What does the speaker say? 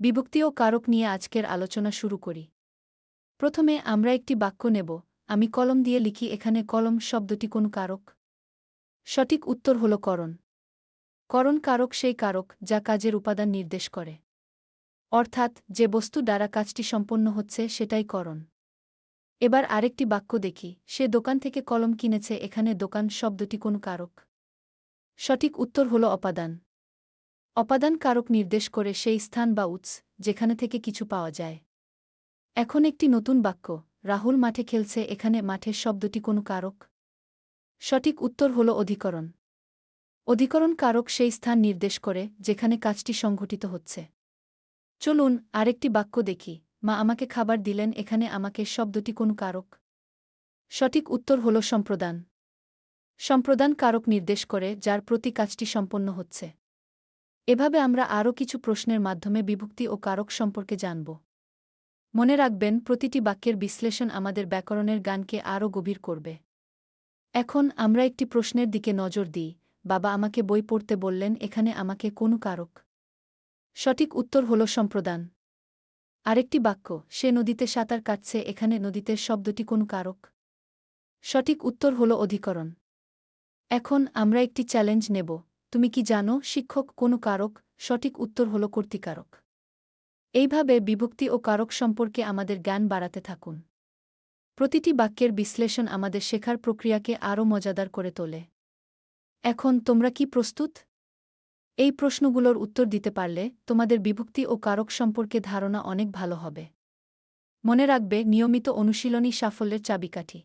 বিভক্তি ও কারক নিয়ে আজকের আলোচনা শুরু করি। প্রথমে আমরা একটি বাক্য নেব, আমি কলম দিয়ে লিখি এখানে কলম শব্দটি কোন কারক? সঠিক উত্তর হল করণ। করণ কারক সেই কারক যা কাজের উপাদান নির্দেশ করে। অর্থাৎ যে বস্তু দ্বারা কাজটি সম্পন্ন হচ্ছে সেটাই করণ। এবার আরেকটি বাক্য দেখি, সে দোকান থেকে কলম কিনেছে, এখানে দোকান শব্দটি কোন কারক? সঠিক উত্তর হল অপাদান। অপাদান কারক নির্দেশ করে সেই স্থান বা উৎস, যেখানে থেকে কিছু পাওয়া যায়। এখন একটি নতুন বাক্য, রাহুল মাঠে খেলছে, এখানে মাঠের শব্দটি কোনো কারক? সঠিক উত্তর হল অধিকরণ। অধিকরণ কারক সেই স্থান নির্দেশ করে, যেখানে কাজটি সংঘটিত হচ্ছে। চলুন, আরেকটি বাক্য দেখি। মা আমাকে খাবার দিলেন, এখানে আমাকে শব্দটি কোন কারক? সঠিক উত্তর হল সম্প্রদান। সম্প্রদান কারক নির্দেশ করে, যার প্রতি কাজটি সম্পন্ন হচ্ছে। এভাবে আমরা আরও কিছু প্রশ্নের মাধ্যমে বিভক্তি ও কারক সম্পর্কে জানব। মনে রাখবেন, প্রতিটি বাক্যের বিশ্লেষণ আমাদের ব্যাকরণের গানকে আরও গভীর করবে। এখন আমরা একটি প্রশ্নের দিকে নজর দিই। বাবা আমাকে বই পড়তে বললেন, এখানে আমাকে কোন কারক? সঠিক উত্তর হল সম্প্রদান। আরেকটি বাক্য, সে নদীতে সাঁতার কাটছে, এখানে নদীতে শব্দটি কোন কারক? সঠিক উত্তর হল অধিকরণ। এখন আমরা একটি চ্যালেঞ্জ নেব। তুমি কি জানো, শিক্ষক কোনো কারক, সঠিক উত্তর হল কর্তৃকারক। এইভাবে বিভক্তি ও কারক সম্পর্কে আমাদের জ্ঞান বাড়াতে থাকুন। প্রতিটি বাক্যের বিশ্লেষণ আমাদের শেখার প্রক্রিয়াকে আরও মজাদার করে তোলে। এখন তোমরা কি প্রস্তুত? এই প্রশ্নগুলোর উত্তর দিতে পারলে তোমাদের বিভক্তি ও কারক সম্পর্কে ধারণা অনেক ভালো হবে। মনে রাখবে, নিয়মিত অনুশীলনী সাফল্যের চাবিকাঠি।